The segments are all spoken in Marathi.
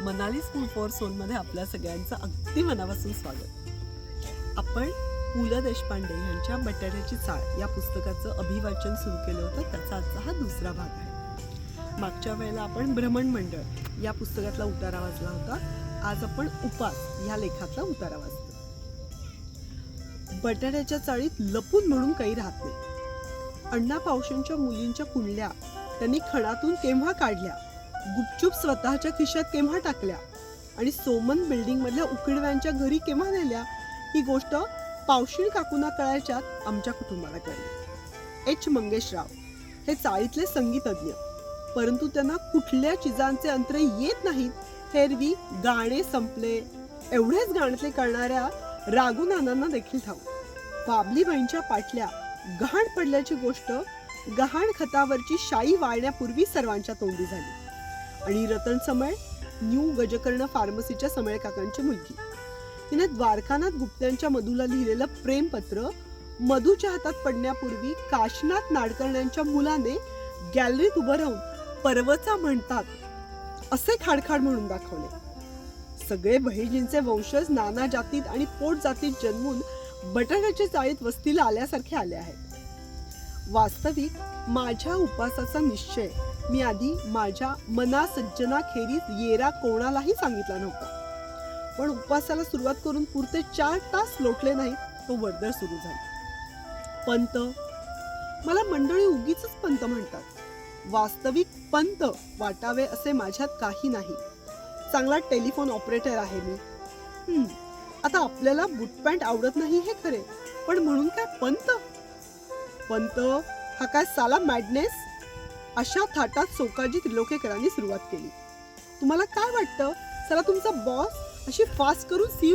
मनाली स्कूल फॉर सोलमध्ये आपल्या सगळ्यांचं अगदी मनापासून स्वागत. आपण पु ल देशपांडे यांच्या बटाट्याची चाळ या पुस्तकाचं अभिवाचन सुरू केलं होतं. त्याचा आजचा हा दुसरा भाग आहे. मागच्या वेळेला आपण भ्रमण मंडळ या पुस्तकातला उतारा वाचला होता. आज आपण उपास या लेखातला उतारा वाचतो. बटाट्याच्या चाळीत लपून म्हणून काही राहत नाही. अण्णा पावशांच्या मुलींच्या कुंडल्या त्यांनी खणातून केव्हा काढल्या? गुपचूप स्वतःच्या खिशात केव्हा टाकल्या आणि सोमन बिल्डिंग मधल्या उकिडव्यांच्या घरी केव्हा नेल्या ही गोष्ट पावशीळ काकूना कळायच्यात आमच्या कुटुंबाला कळली. एच. मंगेशराव हे चाळीतले संगीतज्ञ. परंतु त्यांना कुठल्या चिजांचे अंतर येत नाहीत हेरवी गाणे संपले. एवढेच गाण्यातले करणाऱ्या रागू नानांना देखील ठाऊ बाबलीबाईंच्या पाटल्या गहाण पडल्याची गोष्ट गहाण खतावरची शाई वाळण्यापूर्वी सर्वांच्या तोंडी झाली. आणि रतन समळ न्यू गजकर्ण फार्मसीच्या समय काकांची मुलगी. तिने द्वारकानाथ गुप्त्यांच्या मधूला लिहिलेलं प्रेमपत्र मधूच्या हातात पडण्यापूर्वी काशनाथ नाडकर्ण्यांच्या मुलाने गॅलरीत उभं राहून पर्वचा म्हणतात असे खाडखाड म्हणून दाखवले. सगळे बहिजींचे वंशज नाना जातीत आणि पोट जातीत जन्मून बटाट्याच्या चाळीत वस्तीला आल्यासारखे आले आहेत. वास्तविक माझ्या उपवासाचा निश्चय. मी आधी माझ्या मना येरा कोणालाही सांगितला नव्हता. पण उपवासाला सुरुवात करून पुरते चार तास लोटले नाहीत तो वर्दळ सुरू झाला. पंत. मला मंडळी उगीच पंत म्हणतात. वास्तविक पंत वाटावे असे माझ्यात काही नाही. चांगला टेलिफोन ऑपरेटर आहे मी. आता आपल्याला बुट पॅन्ट आवडत नाही हे खरे पण म्हणून काय पंत? पंत हा काय साला मॅडनेस अशा थाटात सोकाजी त्रिलोकेकरांनी सुरुवात केली. तुम्हाला काय वाटतं? चला तुमचा बॉस अशी फास्ट करून सी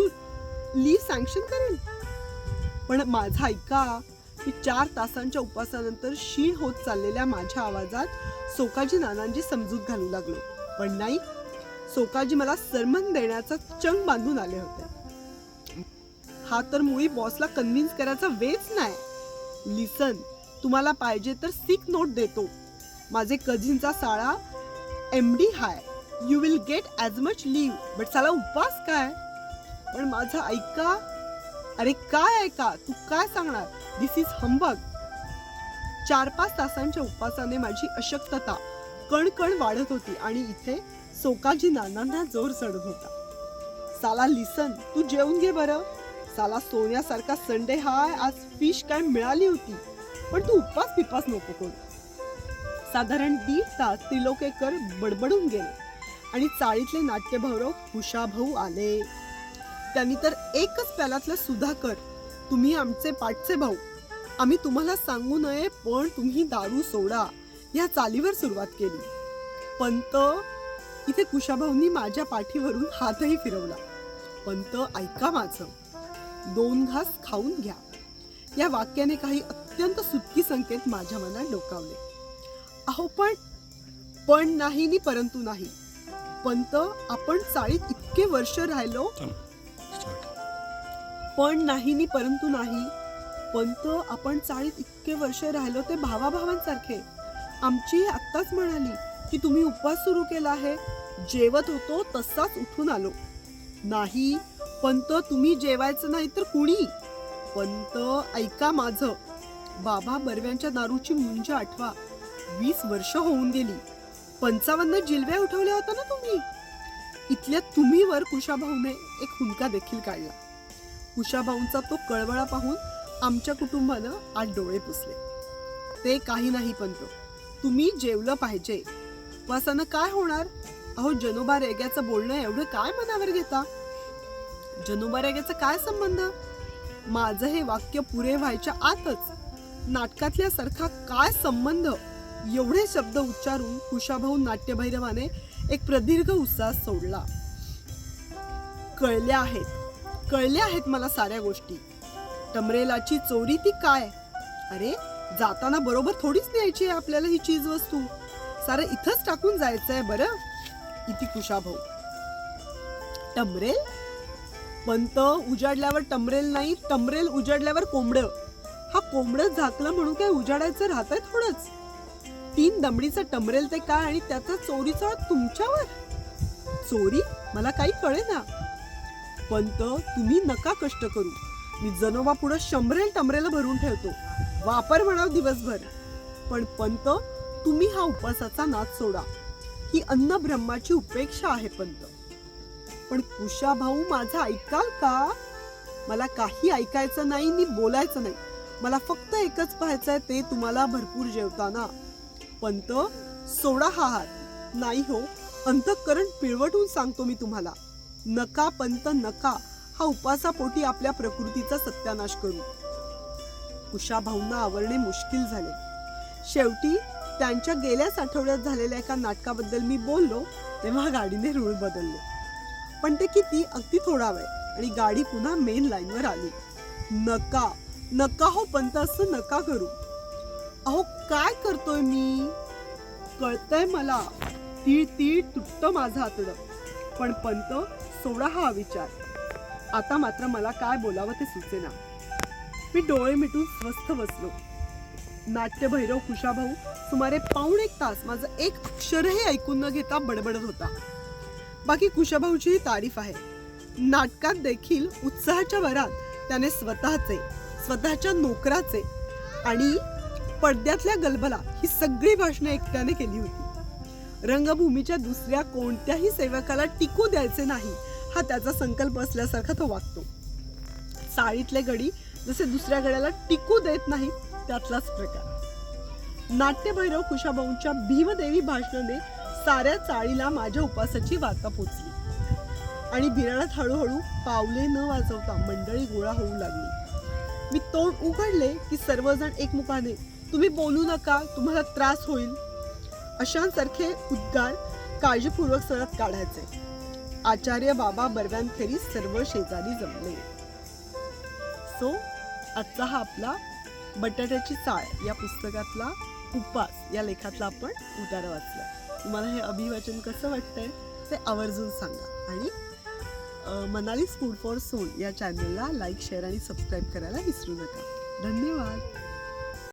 लीव सँक्शन करेल? पण माझा ऐका मी चार तासांच्या उपासानंतर क्षीण होत चाललेल्या माझ्या आवाजात सोकाजी नानांची समजूत घालू लागलो. पण नाही सोकाजी मला सरमन देण्याचा चंग बांधून आले होते. हा तर मुळी बॉसला कन्व्हिन्स करायचा वेच नाही. लिसन तुम्हाला पाहिजे तर सिक नोट देतो. माझे कझिनचा साळा M D high. You will get as much leave but साला उपवास काय? पण माझा ऐका. अरे काय ऐका? तू काय सांगणार? दिस इज हंबग चार पाच तासांच्या उपवासाने माझी अशक्तता कणकण वाढत होती आणि इथे सोकाजी नानांना जोर चढत होता. साला लिसन तू जेवून घे बरं. साला सोन्यासारखा संडे हाय आज फिश काय मिळाली होती. पण तू उपास पिपास नको करू. साधारण दीड तास त्रिलोकेकर बडबडून गेले आणि चाळीतले नाट्यभैरव हुशाभाऊ आले. त्यांनी तर एकच प्यालातलं सुधाकर तुम्ही आमचे पाठचे भाऊ. आम्ही तुम्हाला सांगू नये पण तुम्ही दारू सोडा या चालीवर सुरुवात केली. पंत इथे कुशाभाऊंनी माझ्या पाठीवरून हातही फिरवला. पंत ऐका माझं. दोन घास खाऊन घ्या. या वाक्याने काही अत्यंत सुटकी संकेत माझ्या मनात डोकावले. अहो पण पण नाही नि परंतु नाही. पंत आपण चाळीत इतके वर्ष राहिलो. पण नाही नि परंतु नाही. पंत आपण चाळीत इतके वर्ष राहिलो ते भावा भावांसारखे आमची आत्ताच म्हणाली की तुम्ही उपवास सुरू केला आहे. जेवत होतो तसाच उठून आलो. नाही पंत तुम्ही जेवायचं नाही तर कुणी? पंत ऐका माझं. बाबा बर्व्यांच्या दारूची मुंज आठवा. वीस वर्ष होऊन गेली. पंचावन्न जिलव्या उठवल्या होत्या ना तुम्ही? इथल्या तुम्हीवर कुशाभाऊने एक हुंका देखील काढला. कुशाभाऊंचा तो कळवळा पाहून आमच्या कुटुंबानं आज डोळे पुसले. ते काही नाही पंत तुम्ही जेवलं पाहिजे. उपवासानं काय होणार? अहो जनोबा रेग्याचं बोलणं एवढं काय मनावर घेता? जनोबा काय संबंध? माझं हे वाक्य पुरे व्हायच्या आतच नाटकातल्या सारखा काय संबंध? एवढे शब्द उच्चारून कुशाभाऊ नाट्यभैरवाने एक प्रदीर्घ उत्साह सोडला. कळल्या आहेत. कळल्या आहेत मला साऱ्या गोष्टी. टमरेलाची चोरी ती काय? अरे जाताना बरोबर थोडीच न्यायची आहे आपल्याला ही चीज वस्तू. सारं इथंच टाकून जायचंय बरं. इति कुशाभाऊ टमरेल? पंत उजाडल्यावर टमरेल नाही टमरेल उजाडल्यावर कोंबडं. हा कोंबडं झाकलं म्हणून काय उजाडायचं राहतंय थोडंच. तीन दमडीचं टमरेल ते काय आणि त्याचा चोरीचा तुमच्यावर? चोरी? मला काही कळे ना पंत तुम्ही नका कष्ट करू. मी जनोबा पुढं शंभरेल टमरेला भरून ठेवतो. वापर म्हणाव दिवसभर. पण पंत तुम्ही हा उपवासाचा नाद सोडा. ही अन्न ब्रह्माची उपेक्षा आहे पंत. पण कुशा भाऊ माझं ऐकाल का? मला काही ऐकायचं नाही मी बोलायचं नाही. मला फक्त एकच पाहायचंय ते तुम्हाला भरपूर जेवताना. पंत सोडा हा हात. नाही हो अंतःकरण पिळवटून सांगतो मी तुम्हाला. नका पंत नका. हा उपासापोटी आपल्या प्रकृतीचा सत्यानाश करू. कुशा भाऊंना आवरणे मुश्किल झाले. शेवटी त्यांच्या गेल्याच आठवड्यात झालेल्या एका नाटकाबद्दल मी बोललो तेव्हा गाडीने रूळ बदलले. पण ते किती अगदी थोडा वेळ आणि गाडी पुन्हा मेन लाईनवर आली. नका नका हो पंत असं नका करू. अहो काय करतोय मी? कळतंय मला. तीळ तीळ तुटतं माझं आतडं पण पंत सोडा हा विचार. आता मात्र मला काय बोलावं ते सुचेना. मी डोळे मिटून स्वस्थ बसलो. नाट्यभैरव कुशाभाऊ सुमारे पाऊण एक तास माझं एक अक्षरही ऐकून न घेता बडबडत होता. बाकी कुशाभाऊची ही तारीफ आहे. नाटकात देखील उत्साहाच्या भरात त्याने स्वतःचे स्वतःच्या नोकराचे आणि पडद्यातल्या गलबला ही सगळी भाषणे एकट्याने केली होती. रंगभूमीच्या दुसऱ्या कोणत्याही सेवकाला टिकू द्यायचे नाही हा त्याचा संकल्प असल्यासारखा तो वागतो. चाळीतले गडी जसे दुसऱ्या गड्याला टिकू देत नाही त्यातलाच प्रकार. नाट्यभैरव कुशाभाऊंच्या भीमदेवी भाषणाने साऱ्या चाळीला माझ्या उपासाची वार्ता पोचली. आणि बिराडात हळूहळू पावले न वाजवता मंडळी गोळा होऊ लागली. मी तोंड उघडले की सर्वजण एकमुखाने तुम्ही बोलू नका तुम्हाला त्रास होईल. अशांसारखे उद्गार काळजीपूर्वक सळत काढायचे. आचार्य बाबा बर्व्यांखेरीज सर्व शेजारी जमले. सो आजचा हा आपला बटाट्याची चाळ या पुस्तकातला उपास या लेखातला आपण उतारा वाचला. तुम्हाला हे अभिवाचन कसं वाटतंय ते आवर्जून सांगा. आणि अ, मनालीज फूड फॉर सोल या चॅनलला लाईक शेअर आणि सबस्क्राईब करायला विसरू नका. धन्यवाद.